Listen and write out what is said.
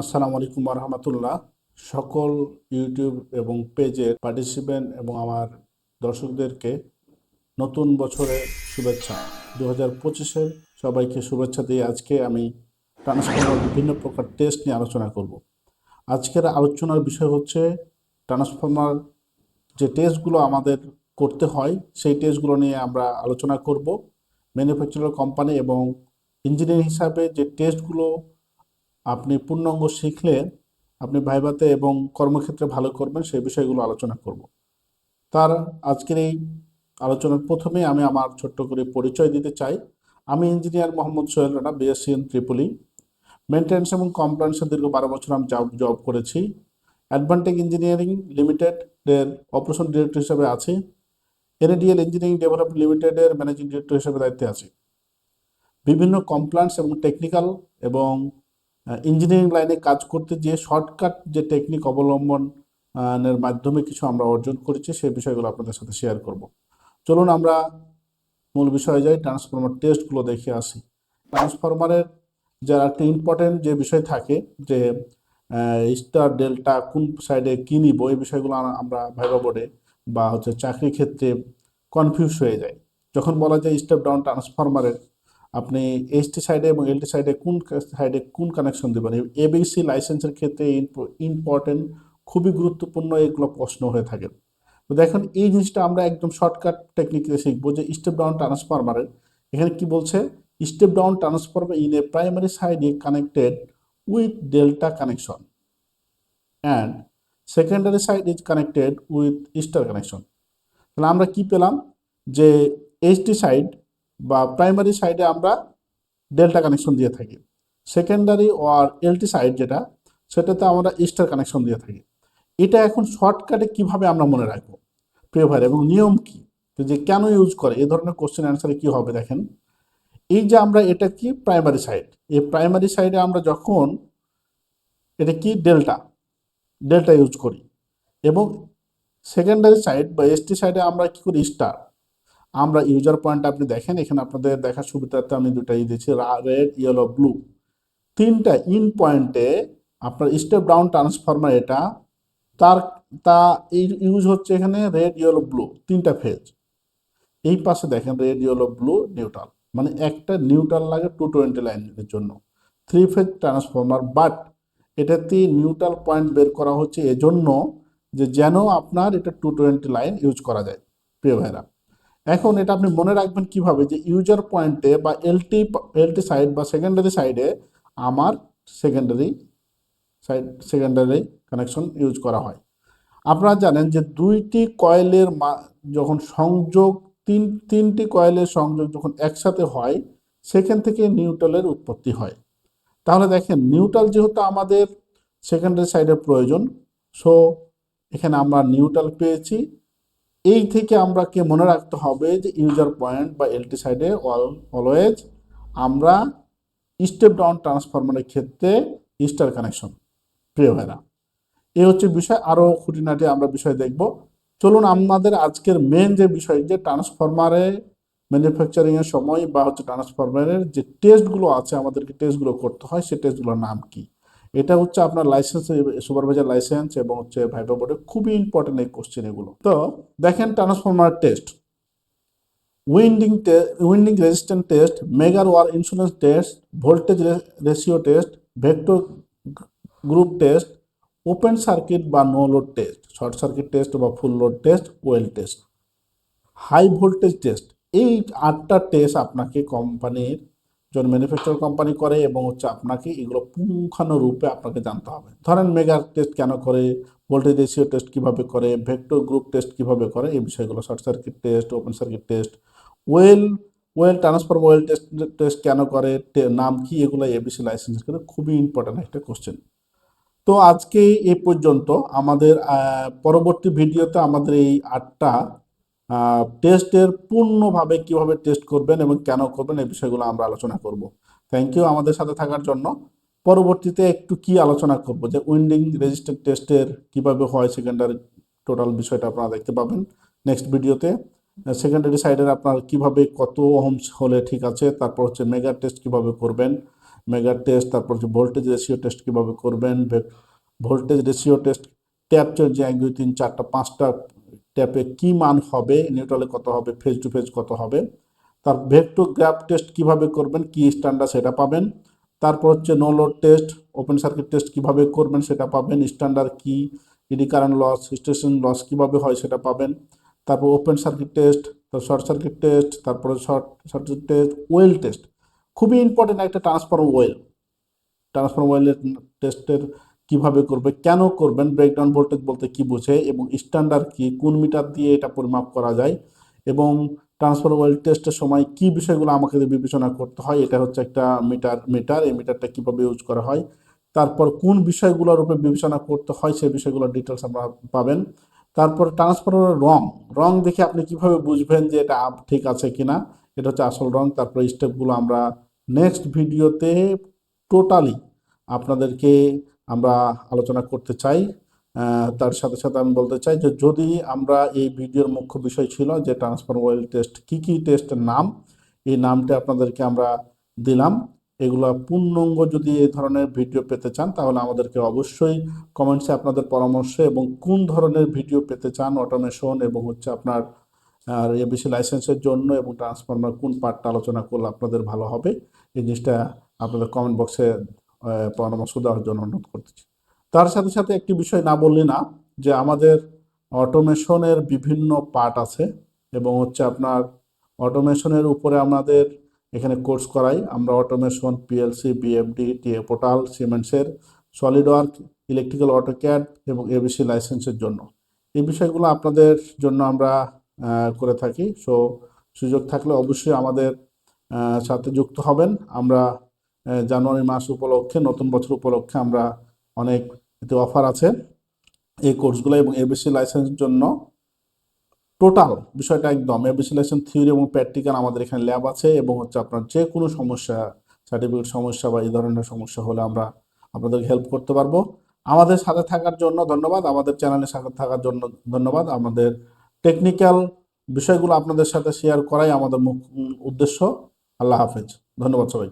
আসসালামু আলাইকুম রহমতুল্লাহ। সকল ইউটিউব এবং পেজের পার্টিসিপেন্ট এবং আমার দর্শকদেরকে নতুন বছরের শুভেচ্ছা। দু হাজার পঁচিশের সবাইকে শুভেচ্ছা দিয়ে আজকে আমি ট্রান্সফর্মার বিভিন্ন প্রকার টেস্ট নিয়ে আলোচনা করব। আজকের আলোচনার বিষয় হচ্ছে ট্রান্সফর্মার যে টেস্টগুলো আমাদের করতে হয়, সেই টেস্টগুলো নিয়ে আমরা আলোচনা করব। ম্যানুফ্যাকচারার কোম্পানি এবং ইঞ্জিনিয়ার হিসাবে যে টেস্টগুলো আপনি পূর্ণাঙ্গ শিখলে আপনি ভাইভাতে এবং কর্মক্ষেত্রে ভালো করবেন, সেই বিষয়গুলো আলোচনা করব। তার আজকের এই আলোচনার প্রথমে আমি আমার ছোট্ট করে পরিচয় দিতে চাই। আমি engineer Mohammad Sohel Rana BSc in triple E maintenance এবং কমপ্লায়েন্সে দীর্ঘ বারো বছর আমি জব জব করেছি। অ্যাডভান্টেক ইঞ্জিনিয়ারিং লিমিটেডের অপারেশন ডিরেক্টর হিসেবে আছি। এনএডিএল ইঞ্জিনিয়ারিং ডেভেলপমেন্ট লিমিটেডের ম্যানেজিং ডিরেক্টর হিসেবে দায়িত্বে আছি। বিভিন্ন কমপ্লায়েন্স এবং টেকনিক্যাল এবং ইঞ্জিনিয়ারিং লাইনে কাজ করতে যে শর্টকাট যে টেকনিক অবলম্বনের মাধ্যমে কিছু আমরা অর্জন করেছি, সেই বিষয়গুলো আপনাদের সাথে শেয়ার করব। চলুন আমরা মূল বিষয়ে যাই ট্রান্সফরমার টেস্টগুলো দেখে আসি। ট্রান্সফরমারের যারা একটা ইম্পর্টেন্ট যে বিষয় থাকে যে স্টার ডেল্টা কোন সাইডে কী নিব, এই বিষয়গুলো আমরা ভাইবা বোর্ডে বা হচ্ছে চাকরি ক্ষেত্রে কনফিউজ হয়ে যায় যখন বলা যায় স্টেপ ডাউন ট্রান্সফরমারের আপনি এইচটি সাইডে এবং এলটি সাইডে কোন সাইডে কোন কানেকশন দেবেন? এবিসি লাইসেন্সের ক্ষেত্রে ইম্পর্টেন্ট খুবই গুরুত্বপূর্ণ এগুলো প্রশ্ন হয়ে থাকে। তো দেখেন, এই জিনিসটা আমরা একদম শর্টকাট টেকনিকে শিখব যে স্টেপ ডাউন ট্রান্সফরমারের এখানে কি বলছে? Step down transformer in a primary side সাইডে connected with delta connection and secondary side is connected with star connection তাহলে আমরা কি পেলাম? যে এইচটি সাইড বা প্রাইমারি সাইডে আমরা ডেল্টা কানেকশন দিয়ে থাকি। সেকেন্ডারি আর এলটি সাইড যেটা, সেটাতে আমরা স্টার কানেকশন দিয়ে থাকি। এটা এখন শর্টকাটে কীভাবে আমরা মনে রাখব? প্রিয় এবং নিয়ম কি? যে কেন ইউজ করে? এ ধরনের কোশ্চেন অ্যান্সারে কি হবে দেখেন? এই যে আমরা এটা কি? প্রাইমারি সাইড এই প্রাইমারি সাইডে আমরা যখন এটা কি? ডেল্টা ডেল্টা ইউজ করি। এবং সেকেন্ডারি সাইড বা এসটি সাইডে আমরা কি করি? স্টার আমরা ইউজার পয়েন্ট আপনি দেখেন, এখানে আপনাদের দেখার সুবিধার্থে আমি দুটাই দিয়েছি রেড ইয়েলো ব্লু তিনটা ইন পয়েন্টে আপনার স্টেপ ডাউন ট্রান্সফর্মার এটা, তার, তা ইউজ হচ্ছে এখানে রেড ইয়েলো ব্লু তিনটা ফেজ এই পাশে দেখেন রেড ইয়েলো ব্লু নিউট্রাল মানে একটা নিউট্রাল লাগে টু টোয়েন্টি লাইনের জন্য। থ্রি ফেজ ট্রান্সফর্মার বাট এটাতে নিউট্রাল পয়েন্ট বের করা হচ্ছে এজন্য যে যেন আপনার এটা টু টোয়েন্টি লাইন ইউজ করা যায়, প্রিয় ভাইরা। এখন এটা আপনি মনে রাখবেন কীভাবে যে ইউজার পয়েন্টে বা এলটি এলটি সাইড বা সেকেন্ডারি সাইডে আমার secondary side secondary connection use করা হয়। আপনারা জানেন যে দুইটি কয়েলের যখন সংযোগ, তিন, তিনটি কয়েলের সংযোগ যখন একসাথে হয়, সেখান থেকে নিউট্রালের উৎপত্তি হয়। তাহলে দেখেন নিউট্রাল যেহেতু আমাদের সেকেন্ডারি সাইডের প্রয়োজন সো এখানে আমরা নিউট্রাল পেয়েছি এই থেকে আমরা কে মনে রাখতে হবে যে ইউজার পয়েন্ট বা এলটি সাইডে অলওয়েজ আমরা স্টেপ ডাউন ট্রান্সফরমারের ক্ষেত্রে স্টার কানেকশন প্রিয় ভাইরা। এই হচ্ছে বিষয়। আরও খুঁটিনাটি আমরা বিষয় দেখব। চলুন আমাদের আজকের মেন যে বিষয়, যে ট্রান্সফরমারে ম্যানুফ্যাকচারিংয়ের সময় বা হচ্ছে ট্রান্সফরমারের যে টেস্টগুলো আছে, আমাদেরকে টেস্টগুলো করতে হয় সেই টেস্টগুলোর নাম কি? এটা হচ্ছে আপনার লাইসেন্স সুপারভাইজার লাইসেন্স এবং হচ্ছে ভাইবা বোর্ডে খুবই ইম্পর্টেন্ট এই কোশ্চেন এগুলো। তো দেখেন transformer test winding winding resistant test megger or insurance test voltage ratio test vector group test open circuit বা no load test short circuit test বা full load test oil test high voltage test এই আটটা test আপনাকে কোম্পানির যখন manufacture company করে এবং হচ্ছে আপনাকে এগুলো পুঙ্খানুরূপে আপনাকে জানতে হবে। ধরেন মেগা টেস্ট কেন করে ভোল্টেজ রেশিও টেস্ট কীভাবে করে, ভেক্টর গ্রুপ টেস্ট কীভাবে করে, এই বিষয়গুলো, short circuit test, open circuit test, oil oil transfer oil test test কেন করে নাম কি, এগুলো এবিসি লাইসেন্সের ক্ষেত্রে খুবই ইম্পর্ট্যান্ট একটা কোশ্চেন তো আজকে এই পর্যন্ত আমাদের পরবর্তী ভিডিওতে আমাদের এই আটটা টেস্টের পূর্ণভাবে কীভাবে টেস্ট করবেন এবং কেন করবেন এই বিষয়গুলো আমরা আলোচনা করব। থ্যাংক ইউ আমাদের সাথে থাকার জন্য। পরবর্তীতে একটু কি আলোচনা করব? যে উইন্ডিং রেজিস্ট্যান্ট টেস্টের কীভাবে হয় সেকেন্ডারি টোটাল বিষয়টা আপনারা দেখতে পাবেন নেক্সট ভিডিওতে সেকেন্ডারি সাইডের আপনার কীভাবে কত হোমস হলে ঠিক আছে, তারপর হচ্ছে মেগা টেস্ট কীভাবে করবেন মেগা টেস্ট তারপর হচ্ছে ভোল্টেজ রেশিও টেস্ট কীভাবে করবেন ভোল্টেজ রেশিও টেস্ট ট্যাপ যে এক, দুই, তিন, চারটা, পাঁচটা ট্যাপে কি মান হবে নিউট্রালে কত হবে ফেজ টু ফেজ কত হবে, তার ভেক্টর গ্রাফ টেস্ট কীভাবে করবেন, কি স্ট্যান্ডার্ড সেটা পাবেন, তারপর হচ্ছে no load test open circuit test কীভাবে করবেন সেটা পাবেন স্ট্যান্ডার্ড কি eddy current loss station loss কীভাবে হয় সেটা পাবেন, তারপর ওপেন সার্কিট টেস্ট তারপর শর্ট সার্কিট টেস্ট তারপরে short circuit test oil test খুবই ইম্পর্টেন্ট একটা ট্রান্সফর্ম ওয়েল ট্রান্সফর্ম ওয়েলের টেস্টের কীভাবে করবে, কেন করবেন ব্রেকডাউন ভোল্টেজ বলতে কি বোঝে এবং স্ট্যান্ডার্ড কি, কোন মিটার দিয়ে এটা পরিমাপ করা যায় এবং ট্রান্সফার ওয়েল টেস্টের সময় কি বিষয়গুলো আমাকে বিবেচনা করতে হয়, এটা হচ্ছে একটা মিটার মিটার এই মিটারটা কীভাবে ইউজ করা হয়, তারপর কোন বিষয়গুলোর উপরে বিবেচনা করতে হয় সেই বিষয়গুলোর ডিটেলস আমরা পাবেন, তারপর ট্রান্সফারের রং রং দেখে আপনি কীভাবে বুঝবেন যে এটা ঠিক আছে কিনা, এটা হচ্ছে আসল রং, তারপর স্টেপগুলো আমরা নেক্সট ভিডিওতে টোটালি আপনাদেরকে আমরা আলোচনা করতে চাই। তার সাথে সাথে আমি বলতে চাই যে যদি আমরা এই ভিডিওর মুখ্য বিষয় ছিল যে ট্রান্সফার ওয়েল টেস্ট, কি কি টেস্টের নাম, এই নামটা আপনাদেরকে আমরা দিলাম। এগুলো পূর্ণাঙ্গ যদি এই ধরনের ভিডিও পেতে চান, তাহলে আমাদেরকে অবশ্যই কমেন্টসে আপনাদের পরামর্শ এবং কোন ধরনের ভিডিও পেতে চান, অটোমেশন এবং হচ্ছে আপনার, আর এবিসি লাইসেন্সের জন্য এবং ট্রান্সফর্মার কোন পার্টটা আলোচনা করলে আপনাদের ভালো হবে, এই জিনিসটা আপনাদের কমেন্ট বক্সে পরামর্শ দেওয়ার জন্য অনুরোধ করতেছি। তার সাথে সাথে একটি বিষয় না বললি না, যে আমাদের অটোমেশনের বিভিন্ন পার্ট আছে এবং হচ্ছে আপনার অটোমেশনের উপরে আমাদের এখানে কোর্স করাই। আমরা automation, PLC, BFD, TIA portal, সিমেন্টসের solid work electrical AutoCAD এবং এবিসি লাইসেন্সের জন্য। এই বিষয়গুলো আপনাদের জন্য আমরা করে থাকি। সো, সুযোগ থাকলে অবশ্যই আমাদের সাথে যুক্ত হবেন। আমরা জানুয়ারি মাস উপলক্ষে, নতুন বছর উপলক্ষে আমরা অনেক এতে অফার আছে। এই কোর্সগুলো এবং এবিসি লাইসেন্সের জন্য টোটাল বিষয়টা একদম। এবিসি লাইসেন্স থিওরি এবং প্র্যাকটিক্যাল আমাদের এখানে ল্যাব আছে এবং হচ্ছে আপনার যে কোনো সমস্যা, সার্টিফিকেট সমস্যা বা এই ধরনের সমস্যা হলে আমরা আপনাদের হেল্প করতে পারব। আমাদের সাথে থাকার জন্য ধন্যবাদ। আমাদের চ্যানেলের সাথে থাকার জন্য ধন্যবাদ। আমাদের টেকনিক্যাল বিষয়গুলো আপনাদের সাথে শেয়ার করাই আমাদের উদ্দেশ্য। আল্লাহ হাফেজ। ধন্যবাদ সবাই